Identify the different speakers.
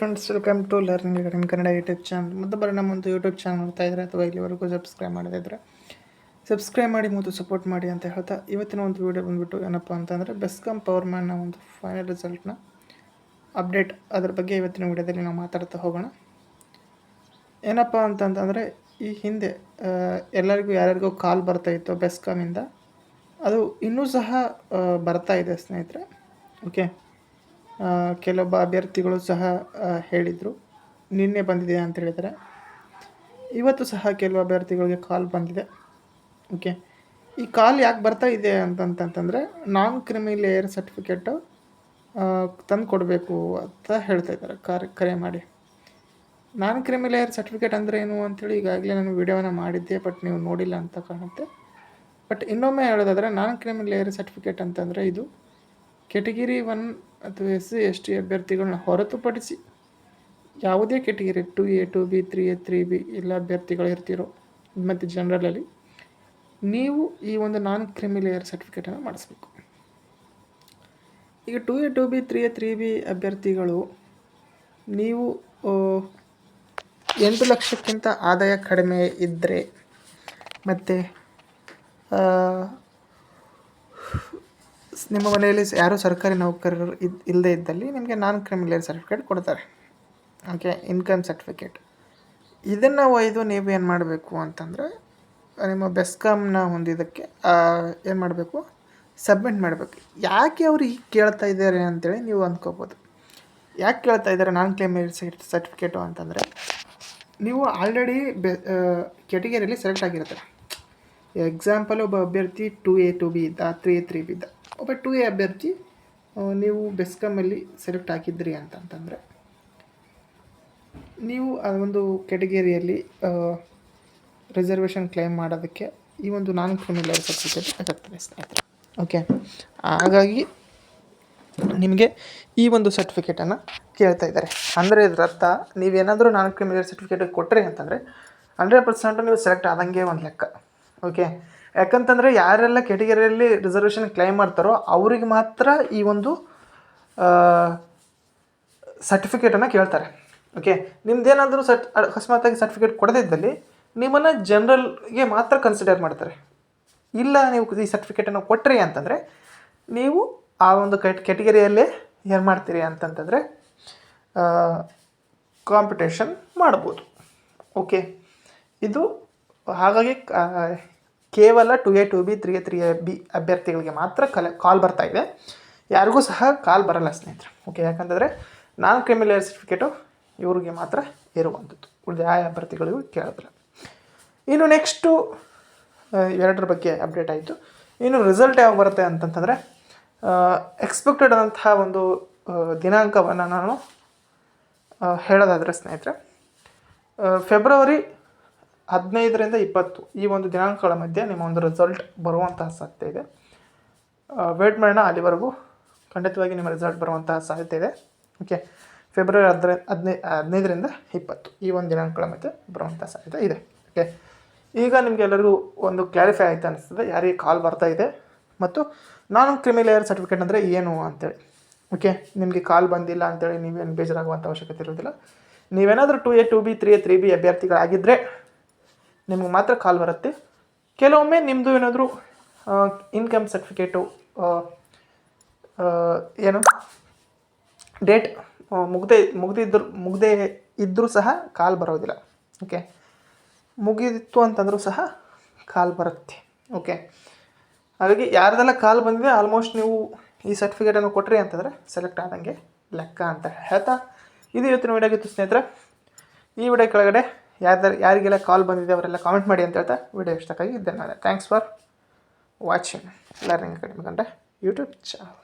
Speaker 1: Friends welcome to learning academy Kannada YouTube channel ಮತ್ತು ಬರೋ ನಮ್ಮ ಒಂದು ಯೂಟ್ಯೂಬ್ ಚಾನಲ್ ನೋಡ್ತಾ ಇದ್ದಾರೆ ಅಥವಾ ಇಲ್ಲಿವರೆಗೂ ಸಬ್ಸ್ಕ್ರೈಬ್ ಮಾಡದಿದ್ದರೆ ಸಬ್ಸ್ಕ್ರೈಬ್ ಮಾಡಿ ಮತ್ತು ಸಪೋರ್ಟ್ ಮಾಡಿ ಅಂತ ಹೇಳ್ತಾ ಇವತ್ತಿನ ಒಂದು ವೀಡಿಯೋ ಬಂದುಬಿಟ್ಟು ಏನಪ್ಪ ಅಂತಂದರೆ ಬೆಸ್ಕಾಮ್ ಪವರ್ ಮ್ಯಾನ್ನ ಒಂದು ಫೈನಲ್ ರಿಸಲ್ಟ್ನ ಅಪ್ಡೇಟ್ ಅದ್ರ ಬಗ್ಗೆ ಇವತ್ತಿನ ವೀಡಿಯೋದಲ್ಲಿ ನಾವು ಮಾತಾಡ್ತಾ ಹೋಗೋಣ. ಏನಪ್ಪ ಅಂತಂತಂದರೆ ಈ ಹಿಂದೆ ಎಲ್ಲರಿಗೂ ಯಾರ್ಯಾರಿಗೂ ಕಾಲ್ ಬರ್ತಾ ಇತ್ತು ಬೆಸ್ಕಾಮಿಂದ ಅದು ಇನ್ನೂ ಸಹ ಬರ್ತಾ ಇದೆ ಸ್ನೇಹಿತರೆ. ಓಕೆ ಕೆಲವೊಬ್ಬ ಅಭ್ಯರ್ಥಿಗಳು ಸಹ ಹೇಳಿದರು. ನಿನ್ನೆ ಬಂದಿದೆ ಅಂತ ಹೇಳಿದರೆ ಇವತ್ತು ಸಹ ಕೆಲವು ಅಭ್ಯರ್ಥಿಗಳಿಗೆ ಕಾಲ್ ಬಂದಿದೆ. ಓಕೆ ಈ ಕಾಲ್ ಯಾಕೆ ಬರ್ತಾ ಇದೆ ಅಂತಂತಂತಂದರೆ, ನಾನ್ ಕ್ರಿಮಿ ಲೇಯರ್ ಸರ್ಟಿಫಿಕೇಟು ತಂದು ಕೊಡಬೇಕು ಅಂತ ಹೇಳ್ತಾ ಇದ್ದಾರೆ. ಕರೆ ಕರೆ ಮಾಡಿ. ನಾನ್ ಕ್ರಿಮಿ ಲೇಯರ್ ಸರ್ಟಿಫಿಕೇಟ್ ಅಂದರೆ ಏನು ಅಂತೇಳಿ ಈಗಾಗಲೇ ನಾನು ವೀಡಿಯೋನ ಮಾಡಿದ್ದೆ, ಬಟ್ ನೀವು ನೋಡಿಲ್ಲ ಅಂತ ಕಾಣುತ್ತೆ. ಬಟ್ ಇನ್ನೊಮ್ಮೆ ಹೇಳೋದಾದರೆ, ನಾನ್ ಕ್ರಿಮಿ ಲೇಯರ್ ಸರ್ಟಿಫಿಕೇಟ್ ಅಂತಂದರೆ ಇದು ಕೆಟಗಿರಿ ಒನ್ ಅಥವಾ ಎಸ್ ಸಿ, ಎಸ್ ಟಿ ಅಭ್ಯರ್ಥಿಗಳನ್ನ ಹೊರತುಪಡಿಸಿ ಯಾವುದೇ category two A, two B, three A, three B ಎಲ್ಲ ಅಭ್ಯರ್ಥಿಗಳು ಇರ್ತಿರೋ ಮತ್ತು ಜನರಲಲ್ಲಿ, ನೀವು ಈ ಒಂದು ನಾನ್ ಕ್ರಿಮಿಲೇಯರ್ ಸರ್ಟಿಫಿಕೇಟನ್ನು ಮಾಡಿಸ್ಬೇಕು. ಈಗ two A, two B, three A, three B ಅಭ್ಯರ್ಥಿಗಳು ನೀವು ಎಂಟು ಲಕ್ಷಕ್ಕಿಂತ ಆದಾಯ ಕಡಿಮೆ ಇದ್ದರೆ ಮತ್ತು ನಿಮ್ಮ ಮನೆಯಲ್ಲಿ ಯಾರು ಸರ್ಕಾರಿ ನೌಕರರು ಇದ್ ಇಲ್ಲದೇ ಇದ್ದಲ್ಲಿ ನಿಮಗೆ ನಾನ್ ಕ್ರಿಮಿನಲ್ ಸರ್ಟಿಫಿಕೇಟ್ ಕೊಡ್ತಾರೆ. ಓಕೆ ಇನ್ಕಮ್ ಸರ್ಟಿಫಿಕೇಟ್ ಇದನ್ನು ಒಯ್ದು ನೀವು ಏನು ಮಾಡಬೇಕು ಅಂತಂದರೆ, ನಿಮ್ಮ ಬೆಸ್ಕಾಮ್ನ ಹೊಂದಿದ್ದಕ್ಕೆ ಏನು ಮಾಡಬೇಕು? ಸಬ್ಮಿಟ್ ಮಾಡಬೇಕು. ಯಾಕೆ ಅವ್ರು ಈಗ ಕೇಳ್ತಾ ಇದ್ದಾರೆ ಅಂತೇಳಿ ನೀವು ಅಂದ್ಕೋಬೋದು ಯಾಕೆ ಕೇಳ್ತಾ ಇದ್ದಾರೆ ನಾನ್ ಕ್ಲೇಮ್ ಸರ್ಟಿಫಿಕೇಟು ಅಂತಂದರೆ, ನೀವು ಆಲ್ರೆಡಿ ಬೆ ಕೆಟಗರಿಯಲ್ಲಿ ಸೆಲೆಕ್ಟ್ ಆಗಿರ್ತಾರೆ. ಎಕ್ಸಾಂಪಲ್ ಒಬ್ಬ ಅಭ್ಯರ್ಥಿ ಟು ಎ ಟು ಬಿ ಇದ್ದ ತ್ರೀ ಎ ತ್ರೀ ಬಿ ಇದ್ದ. ಒಬ್ಬ ಟು ಎ ಅಭ್ಯರ್ಥಿ ನೀವು ಬೆಸ್ಕಾಮಲ್ಲಿ ಸೆಲೆಕ್ಟ್ ಹಾಕಿದ್ರಿ ಅಂತಂತಂದರೆ ನೀವು ಆ ಒಂದು ಕೆಟಗರಿಯಲ್ಲಿ ರಿಸರ್ವೇಷನ್ ಕ್ಲೈಮ್ ಮಾಡೋದಕ್ಕೆ ಈ ಒಂದು ನಾನ್ ಕ್ರಿಮಿನಲ್ ಸರ್ಟಿಫಿಕೇಟ್ ಬೇಕಾಗ್ತದೆ ಸ್ನೇಹಿತರೆ. ಓಕೆ ಹಾಗಾಗಿ ನಿಮಗೆ ಈ ಒಂದು ಸರ್ಟಿಫಿಕೇಟನ್ನು ಕೇಳ್ತಾ ಇದ್ದಾರೆ. ಅಂದರೆ ಇದರರ್ಥ ನೀವೇನಾದರೂ ನಾನ್ ಕ್ರಿಮಿನಲ್ ಸರ್ಟಿಫಿಕೇಟ್ ಕೊಟ್ಟರೆ ಅಂತಂದರೆ ಹಂಡ್ರೆಡ್ ಪರ್ಸೆಂಟು ನೀವು ಸೆಲೆಕ್ಟ್ ಆದಂಗೆ ಒಂದು ಲೆಕ್ಕ. ಓಕೆ ಯಾಕಂತಂದರೆ ಯಾರೆಲ್ಲ ಕೆಟಗರಿಯಲ್ಲಿ ರಿಸರ್ವೇಷನ್ ಕ್ಲೈಮ್ ಮಾಡ್ತಾರೋ ಅವ್ರಿಗೆ ಮಾತ್ರ ಈ ಒಂದು ಸರ್ಟಿಫಿಕೇಟನ್ನು ಕೇಳ್ತಾರೆ. ಓಕೆ ನಿಮ್ದೇನಾದರೂ ಸರ್ಟ್ ಅಕಸ್ಮಾತಾಗಿ ಸರ್ಟಿಫಿಕೇಟ್ ಕೊಡದಿದ್ದಲ್ಲಿ ನಿಮ್ಮನ್ನು ಜನರಲ್ಗೆ ಮಾತ್ರ ಕನ್ಸಿಡರ್ ಮಾಡ್ತಾರೆ. ಇಲ್ಲ, ನೀವು ಈ ಸರ್ಟಿಫಿಕೇಟನ್ನು ಕೊಟ್ಟ್ರಿ ಅಂತಂದರೆ ನೀವು ಆ ಒಂದು ಕೆಟ್ ಕೆಟಗರಿಯಲ್ಲೇ ಏನು ಮಾಡ್ತೀರಿ ಅಂತಂತಂದರೆ ಕಾಂಪಿಟೇಷನ್ ಮಾಡ್ಬೋದು. ಓಕೆ ಇದು ಹಾಗಾಗಿ ಕೇವಲ two A two B three A three A B ಅಭ್ಯರ್ಥಿಗಳಿಗೆ ಮಾತ್ರ ಕಲ ಕಾಲ್ ಬರ್ತಾ ಇದೆ. ಯಾರಿಗೂ ಸಹ ಕಾಲ್ ಬರಲ್ಲ ಸ್ನೇಹಿತರೆ ಓಕೆ ಯಾಕಂತಂದರೆ ನಾನ್ ಕ್ರಿಮಿನಲ್ ಸರ್ಟಿಫಿಕೇಟು ಇವ್ರಿಗೆ ಮಾತ್ರ ಇರುವಂಥದ್ದು ಉಳಿದ ಯಾವ ಅಭ್ಯರ್ಥಿಗಳಿಗೂ ಕೇಳಿದ್ರೆ ಇನ್ನು ನೆಕ್ಸ್ಟು ಎರಡರ ಬಗ್ಗೆ ಅಪ್ಡೇಟ್ ಆಯಿತು. ಇನ್ನು ರಿಸಲ್ಟ್ ಯಾವಾಗ ಬರುತ್ತೆ ಅಂತಂತಂದರೆ ಎಕ್ಸ್ಪೆಕ್ಟೆಡ್ ಆದಂತಹ ಒಂದು ದಿನಾಂಕವನ್ನು ನಾನು ಹೇಳೋದಾದರೆ ಸ್ನೇಹಿತರೆ ಫೆಬ್ರವರಿ ಹದಿನೈದರಿಂದ ಇಪ್ಪತ್ತು ಈ ಒಂದು ದಿನಾಂಕಗಳ ಮಧ್ಯೆ ನಿಮ್ಮ ಒಂದು ರಿಸಲ್ಟ್ ಬರುವಂತಹ ಸಾಧ್ಯತೆ ಇದೆ. ವೇಟ್ ಮಾಡೋಣ, ಅಲ್ಲಿವರೆಗೂ ಖಂಡಿತವಾಗಿ ನಿಮ್ಮ ರಿಸಲ್ಟ್ ಬರುವಂತಹ ಸಾಧ್ಯತೆ ಇದೆ. ಓಕೆ ಫೆಬ್ರವರಿ ಹದಿನೈ ಹದಿನೈ, ಹದಿನೈದರಿಂದ ಇಪ್ಪತ್ತು ಈ ಒಂದು ದಿನಾಂಕಗಳ ಮಧ್ಯೆ ಬರುವಂಥ ಸಾಧ್ಯತೆ ಇದೆ. ಓಕೆ ಈಗ ನಿಮಗೆಲ್ಲರಿಗೂ ಒಂದು ಕ್ಲಾರಿಫೈ ಆಯ್ತು ಅನಿಸ್ತದೆ. ಯಾರಿಗೆ ಕಾಲ್ ಬರ್ತಾ ಇದೆ ಮತ್ತು ನಾನು ಕ್ರಿಮಿಲೇಯರ್ ಸರ್ಟಿಫಿಕೇಟ್ ಅಂದರೆ ಏನು ಅಂತೇಳಿ. ಓಕೆ ನಿಮಗೆ ಕಾಲ್ ಬಂದಿಲ್ಲ ಅಂತೇಳಿ ನೀವೇನು ಬೇಜಾರಾಗುವಂಥ ಅವಶ್ಯಕತೆ ಇರೋದಿಲ್ಲ ನೀವೇನಾದರೂ two A two B three A three B ಅಭ್ಯರ್ಥಿಗಳಾಗಿದ್ದರೆ ನಿಮ್ಗೆ ಮಾತ್ರ ಕಾಲ್ ಬರುತ್ತೆ. ಕೆಲವೊಮ್ಮೆ ನಿಮ್ಮದು ಏನಾದರೂ ಇನ್ಕಮ್ ಸರ್ಟಿಫಿಕೇಟು ಏನು ಡೇಟ್ ಮುಗ್ದೇ ಮುಗ್ದಿದ್ರು ಮುಗ್ದೇ ಇದ್ದರೂ ಸಹ ಕಾಲ್ ಬರೋದಿಲ್ಲ. ಓಕೆ ಮುಗಿದಿತ್ತು ಅಂತಂದರೂ ಸಹ ಕಾಲ್ ಬರುತ್ತೆ. ಓಕೆ ಹಾಗಾಗಿ ಯಾರ್ದೆಲ್ಲ ಕಾಲ್ ಬಂದಿದೆ ಆಲ್ಮೋಸ್ಟ್ ನೀವು ಈ ಸರ್ಟಿಫಿಕೇಟನ್ನು ಕೊಟ್ರಿ ಅಂತಂದರೆ ಸೆಲೆಕ್ಟ್ ಆದಂಗೆ ಲೆಕ್ಕ ಅಂತ ಹೇಳ್ತಾ. ಇದು ಇವತ್ತಿನ ವಿಡಿಯೋಗಿತ್ತು ಸ್ನೇಹಿತರೆ. ಈ ವಿಡಿಯೋ ಕೆಳಗಡೆ ಯಾರ್ದಾರು ಯಾರಿಗೆಲ್ಲ ಕಾಲ್ ಬಂದಿದೆ ಅವರೆಲ್ಲ ಕಾಮೆಂಟ್ ಮಾಡಿ ಅಂತ ಹೇಳ್ತಾ ವಿಡಿಯೋ ಇಷ್ಟಕ್ಕಾಗಿ ಧನ್ಯವಾದ. Thanks for watching learning academy ಕಂಡ ಯೂಟ್ಯೂಬ್ ಚಾನಲ್